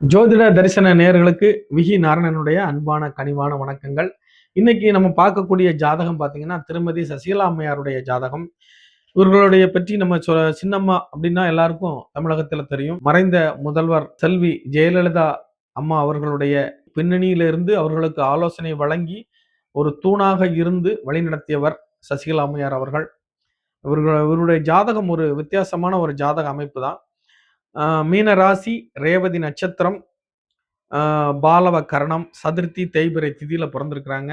ஜோதிட தரிசன நேயர்களுக்கு விகி நாராயணனுடைய அன்பான கனிவான வணக்கங்கள். இன்னைக்கு நம்ம பார்க்கக்கூடிய ஜாதகம் பார்த்தீங்கன்னா திருமதி சசிகலா அம்மையாருடைய ஜாதகம். இவர்களுடைய பற்றி நம்ம சொ சின்னம்மா அப்படின்னா எல்லாருக்கும் தமிழகத்துல தெரியும். மறைந்த முதல்வர் செல்வி ஜெயலலிதா அம்மா அவர்களுடைய பின்னணியிலிருந்து அவர்களுக்கு ஆலோசனை வழங்கி ஒரு தூணாக இருந்து வழிநடத்தியவர் சசிகலா அம்மையார் அவர்கள். இவர்கள் இவருடைய ஜாதகம் ஒரு வித்தியாசமான ஒரு ஜாதக அமைப்பு தான். மீன ராசி ரேவதி நட்சத்திரம் பாலவ கரணம் சதுர்த்தி தேய்பிரை திதியில பிறந்திருக்கிறாங்க.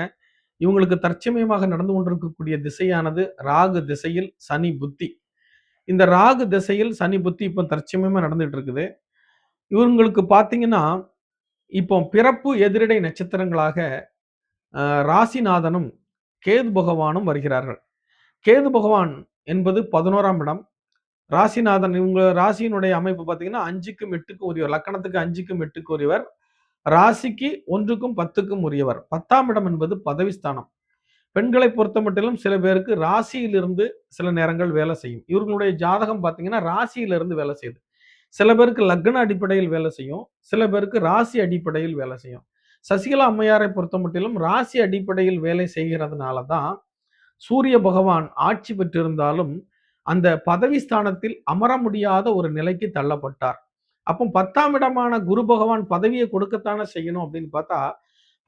இவங்களுக்கு தற்சமயமாக நடந்து கொண்டிருக்கக்கூடிய திசையானது ராகு திசையில் சனி புத்தி. இந்த ராகு திசையில் சனி புத்தி இப்போ தற்சமயமா நடந்துட்டு இருக்குது. இவங்களுக்கு பார்த்தீங்கன்னா இப்போ பிறப்பு எதிரிடை நட்சத்திரங்களாக ராசிநாதனும் கேது பகவானும் வருகிறார்கள். கேது பகவான் என்பது பதினோராம் இடம். ராசிநாதன் இவங்க ராசியினுடைய அமைப்பு பார்த்தீங்கன்னா அஞ்சுக்கும் எட்டுக்கும் உரியவர். லக்கணத்துக்கு அஞ்சுக்கும் எட்டுக்கும் உரியவர். ராசிக்கு ஒன்றுக்கும் பத்துக்கும் உரியவர். பத்தாம் இடம் என்பது பதவிஸ்தானம் பெண்களை பொறுத்த மட்டிலும் சில பேருக்கு ராசியிலிருந்து சில நேரங்கள் வேலை செய்யும். இவர்களுடைய ஜாதகம் பார்த்தீங்கன்னா ராசியிலிருந்து வேலை செய்யுது. சில பேருக்கு லக்ன அடிப்படையில் வேலை செய்யும். சில பேருக்கு ராசி அடிப்படையில் வேலை செய்யும். சசிகலா அம்மையாரை பொறுத்த மட்டிலும் ராசி அடிப்படையில் வேலை செய்கிறதுனால தான் சூரிய பகவான் ஆட்சி பெற்றிருந்தாலும் அந்த பதவி ஸ்தானத்தில் அமர முடியாத ஒரு நிலைக்கு தள்ளப்பட்டார். அப்போ பத்தாம் இடமான குரு பகவான் பதவியை கொடுக்கத்தானே செய்யணும் அப்படின்னு பார்த்தா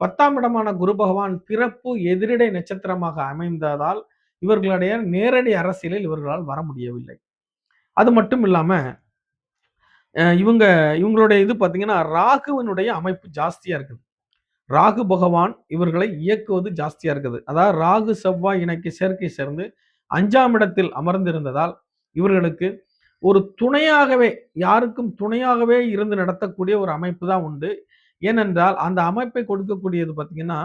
பத்தாம் இடமான குரு பகவான் பிறப்பு எதிரிடை நட்சத்திரமாக அமைந்ததால் இவர்களுடைய நேரடி அரசியலில் இவர்களால் வர முடியவில்லை. அது மட்டும் இல்லாம இவங்க இவங்களுடைய இது பார்த்தீங்கன்னா ராகுவினுடைய அமைப்பு ஜாஸ்தியா இருக்குது. ராகு பகவான் இவர்களை இயக்குவது ஜாஸ்தியா இருக்குது. அதாவது ராகு செவ்வாய் இணைக்கு சேர்க்கை சேர்ந்து அஞ்சாம் இடத்தில் அமர்ந்திருந்ததால் இவர்களுக்கு ஒரு துணையாகவே யாருக்கும் துணையாகவே இருந்து நடத்தக்கூடிய ஒரு அமைப்பு தான் உண்டு. ஏனென்றால் அந்த அமைப்பை கொடுக்கக்கூடியது பார்த்தீங்கன்னா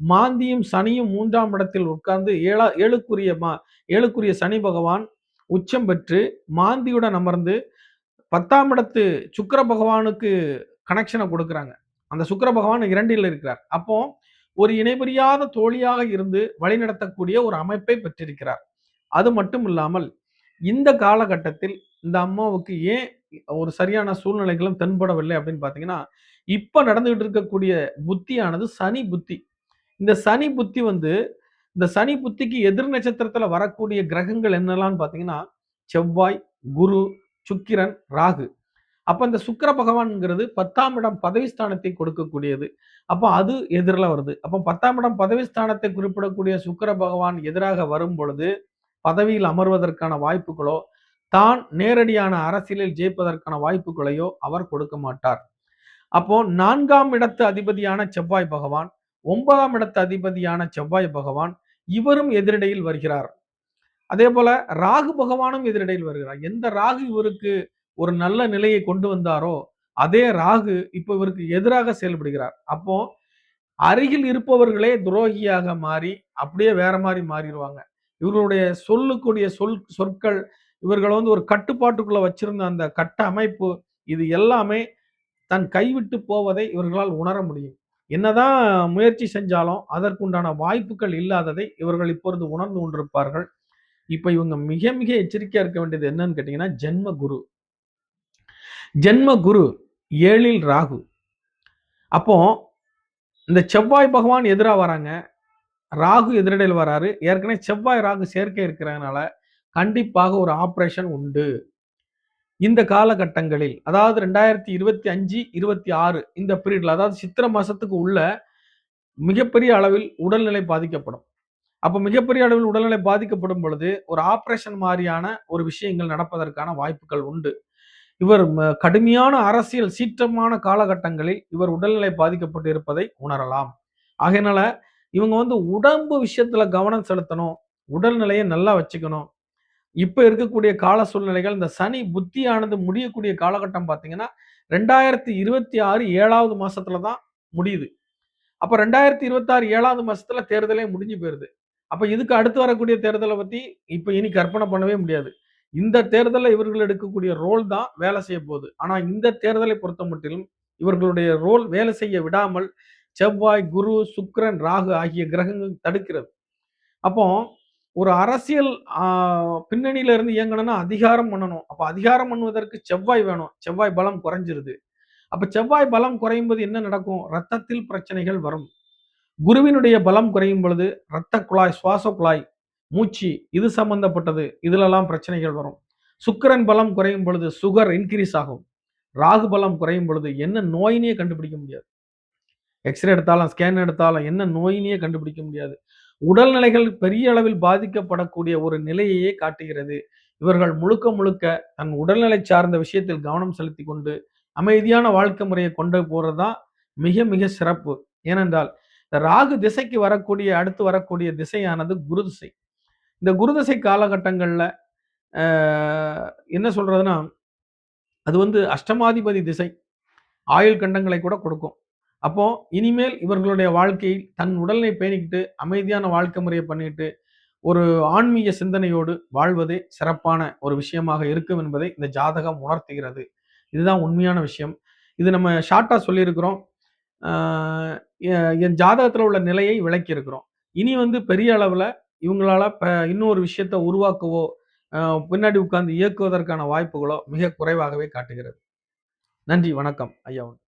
மாந்தியும் சனியும் மூன்றாம் இடத்தில் உட்கார்ந்து ஏழா ஏழுக்குரிய மா ஏழுக்குரிய சனி பகவான் உச்சம் பெற்று மாந்தியுடன் அமர்ந்து பத்தாம் இடத்து சுக்கர பகவானுக்கு கனெக்ஷனை கொடுக்குறாங்க. அந்த சுக்கர பகவான் இரண்டில் இருக்கிறார். அப்போ ஒரு இணைபுரியாத தோழியாக இருந்து வழிநடத்தக்கூடிய ஒரு அமைப்பை பெற்றிருக்கிறார். அது மட்டும் இல்லாமல் இந்த காலகட்டத்தில் இந்த அம்மாவுக்கு ஏன் ஒரு சரியான சூழ்நிலைகளும் தென்படவில்லை அப்படின்னு பார்த்தீங்கன்னா இப்போ நடந்துகிட்டு இருக்கக்கூடிய புத்தியானது சனி புத்தி. இந்த சனி புத்தி வந்து இந்த சனி புத்திக்கு எதிர் நட்சத்திரத்தில் வரக்கூடிய கிரகங்கள் என்னெல்லாம் பார்த்தீங்கன்னா செவ்வாய் குரு சுக்கிரன் ராகு. அப்போ இந்த சுக்கிர பகவான்ங்கிறது பத்தாம் இடம் பதவிஸ்தானத்தை கொடுக்கக்கூடியது. அப்போ அது எதிரில் வருது. அப்போ பத்தாம் இடம் பதவிஸ்தானத்தை குறிப்பிடக்கூடிய சுக்கிர பகவான் எதிராக வரும் பொழுது பதவியில் அமர்வதற்கான வாய்ப்புகளோ தான் நேரடியான அரசியலில் ஜெயிப்பதற்கான வாய்ப்புகளையோ அவர் கொடுக்க மாட்டார். அப்போ நான்காம் இடத்து அதிபதியான செவ்வாய் பகவான் ஒன்பதாம் இடத்து அதிபதியான செவ்வாய் பகவான் இவரும் எதிரிடையில் வருகிறார். அதே போல ராகு பகவானும் எதிரிடையில் வருகிறார். எந்த ராகு இவருக்கு ஒரு நல்ல நிலையை கொண்டு வந்தாரோ அதே ராகு இப்போ இவருக்கு எதிராக செயல்படுகிறார். அப்போ அருகில் இருப்பவர்களே துரோகியாக மாறி அப்படியே வேற மாதிரி மாறிடுவாங்க. இவர்களுடைய சொல்லக்கூடிய சொல் சொற்கள் இவர்களை வந்து ஒரு கட்டுப்பாட்டுக்குள்ள வச்சிருந்த அந்த கட்ட அமைப்பு இது எல்லாமே தன் கைவிட்டு போவதை இவர்களால் உணர முடியும். என்னதான் முயற்சி செஞ்சாலும் அதற்குண்டான வாய்ப்புகள் இல்லாததை இவர்கள் இப்பொழுது உணர்ந்து கொண்டிருப்பார்கள். இப்ப இவங்க மிக மிக எச்சரிக்கையா இருக்க வேண்டியது என்னன்னு கேட்டீங்கன்னா ஜென்ம குரு. ஜென்ம குரு ஏழில் ராகு. அப்போ இந்த செவ்வாய் பகவான் எதிராக வராங்க. ராகு எதிரடையில் வராரு. ஏற்கனவே செவ்வாய் ராகு சேர்க்கை இருக்கிறதுனால கண்டிப்பாக ஒரு ஆப்ரேஷன் உண்டு. இந்த காலகட்டங்களில் அதாவது ரெண்டாயிரத்தி இருபத்தி அஞ்சு இருபத்தி ஆறு இந்த பீரியட்ல அதாவது சித்திரை மாசத்துக்கு உள்ள மிகப்பெரிய அளவில் உடல்நிலை பாதிக்கப்படும். அப்போ மிகப்பெரிய அளவில் உடல்நிலை பாதிக்கப்படும் பொழுது ஒரு ஆப்ரேஷன் மாதிரியான ஒரு விஷயங்கள் நடப்பதற்கான வாய்ப்புகள் உண்டு. இவர் கடுமையான அரசியல் சீற்றமான காலகட்டங்களில் இவர் உடல்நிலை பாதிக்கப்பட்டு இருப்பதை உணரலாம். ஆகையினால இவங்க வந்து உடம்பு விஷயத்துல கவனம் செலுத்தணும் உடல்நிலையை நல்லா வச்சுக்கணும். இப்ப இருக்கக்கூடிய கால சூழ்நிலைகள் இந்த சனி புத்தியானது முடியக்கூடிய காலகட்டம் பார்த்தீங்கன்னா ரெண்டாயிரத்தி இருபத்தி ஆறு ஏழாவது மாசத்துல தான் முடியுது. அப்ப ரெண்டாயிரத்தி இருபத்தி ஆறு ஏழாவது மாசத்துல தேர்தலே முடிஞ்சு போயிருது. அப்ப இதுக்கு அடுத்து வரக்கூடிய தேர்தலை பத்தி இப்ப இனி கற்பனை பண்ணவே முடியாது. இந்த தேர்தலில் இவர்கள் எடுக்கக்கூடிய ரோல் தான் வேலை செய்ய போகுது. ஆனா இந்த தேர்தலை பொறுத்த மட்டிலும் இவர்களுடைய ரோல் வேலை செய்ய விடாமல் செவ்வாய் குரு சுக்ரன் ராகு ஆகிய கிரகங்கள் தடுக்கிறது. அப்போ ஒரு அரசியல் பின்னணியில இருந்து இயங்கணும்னா அதிகாரம் பண்ணணும். அப்ப அதிகாரம் பண்ணுவதற்கு செவ்வாய் வேணும். செவ்வாய் பலம் குறைஞ்சிருது. அப்ப செவ்வாய் பலம் குறையும் போது என்ன நடக்கும்? ரத்தத்தில் பிரச்சனைகள் வரும். குருவினுடைய பலம் குறையும் பொழுது இரத்த குழாய் சுவாச குழாய் மூச்சு இது சம்பந்தப்பட்டது. இதுலலாம் பிரச்சனைகள் வரும். சுக்கரன் பலம் குறையும் பொழுது சுகர் இன்க்ரீஸ் ஆகும். ராகு பலம் குறையும் பொழுது என்ன நோயினே கண்டுபிடிக்க முடியாது. எக்ஸ்ரே எடுத்தாலும் ஸ்கேன் எடுத்தாலும் என்ன நோயினே கண்டுபிடிக்க முடியாது. உடல்நிலைகள் பெரிய அளவில் பாதிக்கப்படக்கூடிய ஒரு நிலையையே காட்டுகிறது. இவர்கள் முழுக்க முழுக்க தன் உடல்நிலை சார்ந்த விஷயத்தில் கவனம் செலுத்தி கொண்டு அமைதியான வாழ்க்கை முறையை கொண்டு போகிறது தான் மிக மிக சிறப்பு. ஏனென்றால் இந்த ராகு திசைக்கு வரக்கூடிய அடுத்து வரக்கூடிய திசையானது குரு திசை. இந்த குரு திசை காலகட்டங்களில் என்ன சொல்றதுன்னா அது வந்து அஷ்டமாதிபதி திசை. ஆயுள் கண்டங்களை கூட கொடுக்கும். அப்போ இனிமேல் இவர்களுடைய வாழ்க்கையில் தன் உடலை பேணிக்கிட்டு அமைதியான வாழ்க்கை முறையை பண்ணிட்டு ஒரு ஆன்மீக சிந்தனையோடு வாழ்வதே சிறப்பான ஒரு விஷயமாக இருக்கும் என்பதை இந்த ஜாதகம் உணர்த்துகிறது. இதுதான் உண்மையான விஷயம். இது நம்ம ஷார்ட்டாக சொல்லியிருக்கிறோம். என் ஜாதகத்தில் உள்ள நிலையை விளக்கி இருக்கிறோம் இனி வந்து பெரிய அளவில் இவங்களால இன்னொரு விஷயத்தை உருவாக்கவோ பின்னாடி உட்கார்ந்து இயக்குவதற்கான வாய்ப்புகளோ மிக குறைவாகவே காட்டுகிறது. நன்றி வணக்கம் ஐயா